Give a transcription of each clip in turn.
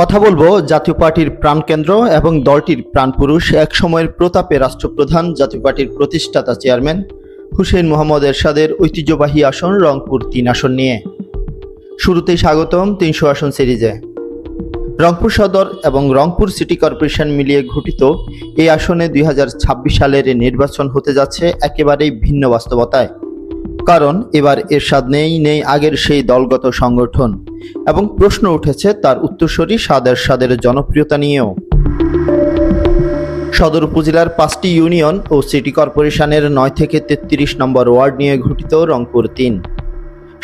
কথা বলব জাতীয় পার্টির প্রাণকেন্দ্র এবং দলটির প্রাণপুরুষ এক সময়ের প্রতাপে রাষ্ট্রপ্রধান, জাতীয় পার্টির প্রতিষ্ঠাতা চেয়ারম্যান হুসেন মোহাম্মদ এরশাদের ঐতিহ্যবাহী আসন রংপুর তিন আসন নিয়ে। শুরুতেই স্বাগতম তিনশো আসন সিরিজে। রংপুর সদর এবং রংপুর সিটি কর্পোরেশন মিলিয়ে ঘটিত এই আসনে দুই হাজার ছাব্বিশ সালের নির্বাচন হতে যাচ্ছে একেবারেই ভিন্ন বাস্তবতায়। কারণ এবার এরশাদ নেই নেই আগের সেই দলগত সংগঠন। এবং প্রশ্ন উঠেছে তার উত্তরসূরি সাদের সাদের জনপ্রিয়তা নিয়েও। সদর উপজেলার পাঁচটি ইউনিয়ন ও সিটি কর্পোরেশনের নয় থেকে তেত্রিশ নম্বর ওয়ার্ড নিয়ে ঘটিত রংপুর তিন।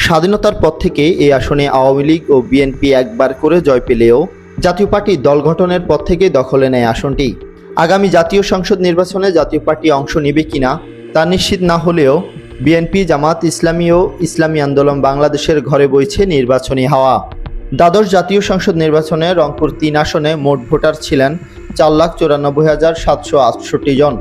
স্বাধীনতার পর থেকে এই আসনে আওয়ামী লীগ ও বিএনপি একবার করে জয় পেলেও জাতীয় পার্টি দল গঠনের পর থেকে দখলে নেয় আসনটি। আগামী জাতীয় সংসদ নির্বাচনে জাতীয় পার্টি অংশ নেবে কিনা তা নিশ্চিত না হলেও বিএনপি, জামাত, ইসলামী ও ইসলামী আন্দোলন বাংলাদেশের ঘরে বইছে নির্বাচনী হাওয়া। দ্বাদশ জাতীয় সংসদ নির্বাচনে রংপুর তিন আসনে মোট ভোটার ছিলেন চার লাখ চুরানব্বই হাজার সাতশো আটষট্টি জন।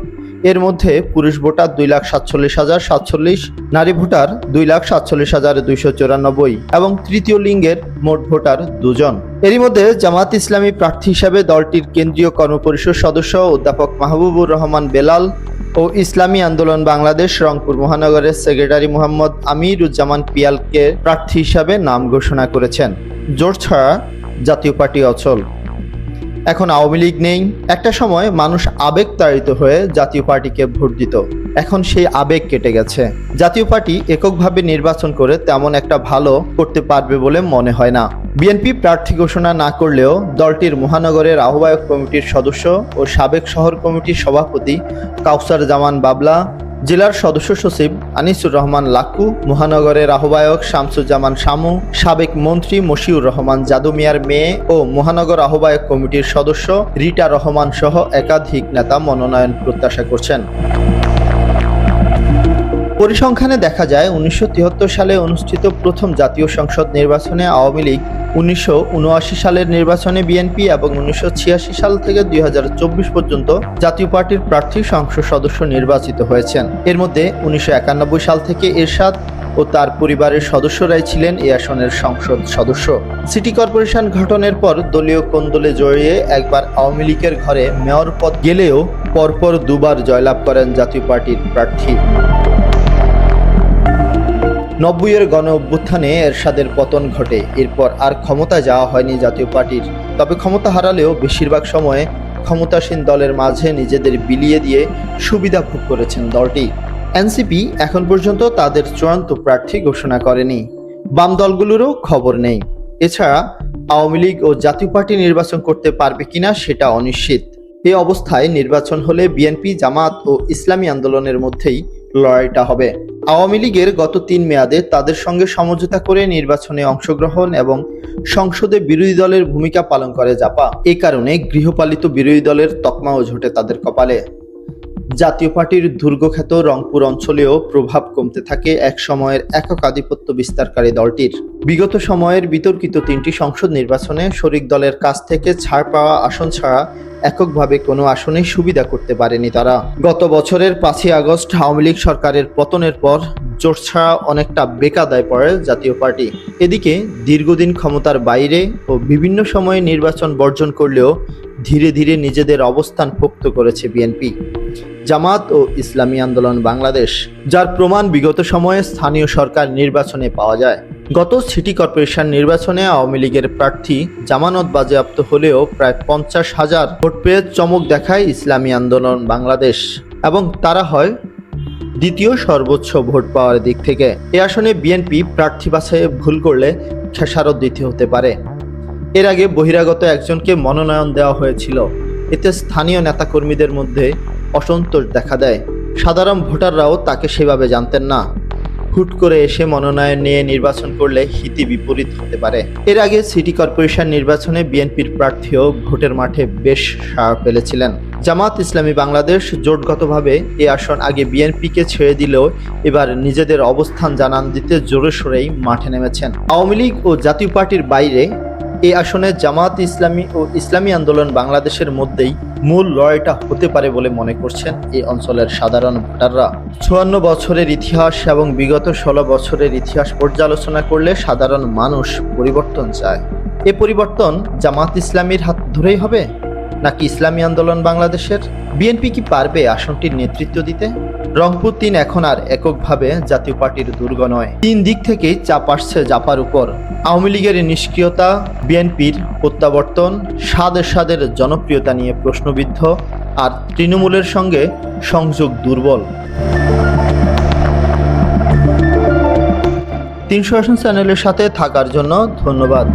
এর মধ্যে পুরুষ ভোটার দুই লাখ সাতচল্লিশ হাজার সাতচল্লিশ, নারী ভোটার দুই লাখ সাতচল্লিশ হাজার দুইশো চুরানব্বই এবং তৃতীয় লিঙ্গের মোট ভোটার দুজন। এরই মধ্যে জামাত ইসলামী প্রার্থী হিসাবে দলটির কেন্দ্রীয় কর্মপরিষদ সদস্য অধ্যাপক মাহবুবুর রহমান বেলাল ও ইসলামী আন্দোলন বাংলাদেশ রংপুর মহানগরের সেক্রেটারি মোহাম্মদ আমিরুজ্জামান পিয়ালকে প্রার্থী হিসাবে নাম ঘোষণা করেছেন। জোর ছাড়া জাতীয় পার্টি অচল। এখন আওয়ামী লীগ নেই। একটা সময় মানুষ আবেগ তাড়িত হয়ে জাতীয় পার্টিকে ভোট দিত। এখন সেই আবেগ কেটে গেছে। জাতীয় পার্টি এককভাবে নির্বাচন করে তেমন একটা ভালো করতে পারবে বলে মনে হয় না। বিএনপি প্রার্থী ঘোষণা না করলেও দলটির মহানগরের আহ্বায়ক কমিটির সদস্য ও সাবেক শহর কমিটির সভাপতি কাউসার জামান বাবলা, জেলার সদস্য সচিব আনিসুর রহমান লাক্কু মহানগরের আহ্বায়ক শামসুজ্জামান শামু, সাবেক মন্ত্রী মশিউর রহমান জাদু মিয়ার মেয়ে ও মহানগর আহ্বায়ক কমিটির সদস্য রিটা রহমান সহ একাধিক নেতা মনোনয়ন প্রত্যাশা করছেন। পরিসংখ্যানে দেখা যায়, উনিশশো সালে অনুষ্ঠিত প্রথম জাতীয় সংসদ নির্বাচনে আওয়ামী লীগ, উনিশশো উনআশি সালের নির্বাচনে বিএনপি এবং উনিশশো ছিয়াশি সাল থেকে দুই হাজার চব্বিশ পর্যন্ত জাতীয় পার্টির প্রার্থী সংসদ সদস্য নির্বাচিত হয়েছেন। এর মধ্যে উনিশশো একানব্বই সাল থেকে এরশাদ ও তার পরিবারের সদস্যরাই ছিলেন এই আসনের সংসদ সদস্য। সিটি কর্পোরেশন ঘটনের পর দলীয় কোন্দলে জড়িয়ে একবার আওয়ামী লীগের ঘরে মেয়র পদ গেলেও পরপর দুবার জয়লাভ করেন জাতীয় পার্টির প্রার্থী। নব্বইয়ের গণ অভ্যুত্থানে এরশাদের পতন ঘটে। এরপর আর ক্ষমতা যাওয়া হয়নি জাতীয় পার্টির। তবে ক্ষমতা হারালেও বেশিরভাগ সময়ে ক্ষমতাসীন দলের মাঝে নিজেদের বিলিয়ে দিয়ে সুবিধা ভোগ করেছেন দলটি। এনসিপি এখন পর্যন্ত তাদের চূড়ান্ত প্রার্থী ঘোষণা করেনি। বাম দলগুলোরও খবর নেই। এছাড়া আওয়ামী লীগ ও জাতীয় পার্টি নির্বাচন করতে পারবে কিনা সেটা অনিশ্চিত। এ অবস্থায় নির্বাচন হলে বিএনপি, জামাত ও ইসলামী আন্দোলনের মধ্যেই লড়াইটা হবে। আওয়ামী লীগের গত তিন মেয়াদে তাদের সঙ্গে সমঝোতা করে নির্বাচনে অংশগ্রহণ এবং সংসদে বিরোধী দলের ভূমিকা পালন করে জাপা। এ কারণে গৃহপালিত বিরোধী দলের তকমাও ঝোটে তাদের কপালে। জাতীয় পার্টির দুর্গখ্যাত রংপুর অঞ্চলেও প্রভাব কমতে থাকে এক সময়ের একক আধিপত্য বিস্তারকারী দলটির। বিগত সময়ের বিতর্কিত তিনটি সংসদ নির্বাচনে শরিক দলের কাছ থেকে ছাড় পাওয়া আসন ছাড়া এককভাবে কোনো আসনে সুবিধা করতে পারেনি তারা। গত বছরের পাঁচই আগস্ট আওয়ামী লীগ সরকারের পতনের পর জোট ছাড়া অনেকটা বেকাদায় পড়ে জাতীয় পার্টি। এদিকে দীর্ঘদিন ক্ষমতার বাইরে ও বিভিন্ন সময়ে নির্বাচন বর্জন করলেও ধীরে ধীরে নিজেদের অবস্থান পোক্ত করেছে বিএনপি। জামাত ও ইসলামী আন্দোলন বাংলাদেশ, যার প্রমাণ বিগত সময়ে স্থানীয় সরকার নির্বাচনে পাওয়া যায়। গত সিটি কর্পোরেশন নির্বাচনে আওয়ামী লীগের প্রার্থী জামানত বাজেয়াপ্ত হলেও প্রায় পঞ্চাশ হাজার ভোট পেয়ে চমক দেখায় ইসলামী আন্দোলন বাংলাদেশ এবং তারা হয় দ্বিতীয় সর্বোচ্চ ভোট পাওয়ার দিক থেকে। এ আসনে বিএনপি প্রার্থী বাছাইয়ে ভুল করলে খেসারত দিতে হতে পারে। এর আগে বহিরাগত একজনকে মনোনয়ন দেওয়া হয়েছিল। এতে স্থানীয় নেতাকর্মীদের মধ্যে অসন্তোষ দেখা দেয়। সাধারণ ভোটাররাও তাকে সেভাবে জানতেন না। হুট করে এসে মনোনয়ন নিয়ে নির্বাচন করলে হিতি বিপরীত হতে পারে। এর আগে সিটি কর্পোরেশন নির্বাচনে বিএনপির প্রার্থীও ভোটের মাঠে বেশ সাড়া ফেলেছিলেন। জামাত ইসলামী বাংলাদেশ জোটগতভাবে এ আসন আগে বিএনপিকে ছেড়ে দিলেও এবার নিজেদের অবস্থান জানান দিতে জোরে সোরেই মাঠে নেমেছেন। আওয়ামী লীগ ও জাতীয় পার্টির বাইরে এই আসনে জামাত ইসলামী ও ইসলামী আন্দোলন বাংলাদেশের মধ্যেই মূল লড়াইটা হতে পারে বলে মনে করছেন এই অঞ্চলের সাধারণ ভোটাররা। চুয়ান্ন বছরের ইতিহাস এবং বিগত ষোলো বছরের ইতিহাস পর্যালোচনা করলে সাধারণ মানুষ পরিবর্তন চায়। এ পরিবর্তন জামাত ইসলামীর হাত ধরেই হবে? নাকি ইসলামী আন্দোলন বাংলাদেশের? বিএনপি কি পারবে আসনটির নেতৃত্ব দিতে? রংপুর তিন এখন আর এককভাবে জাতীয় পার্টির দুর্গ নয়। তিন দিক থেকেই চাপ আসছে জাপার উপর। আওয়ামী লীগের নিষ্ক্রিয়তা বিএনপির প্রত্যাবর্তন স্বাদের সাদের জনপ্রিয়তা নিয়ে প্রশ্নবিদ্ধ আর তৃণমূলের সঙ্গে সংযোগ দুর্বল। তিনশো আসন চ্যানেলের সাথে থাকার জন্য ধন্যবাদ।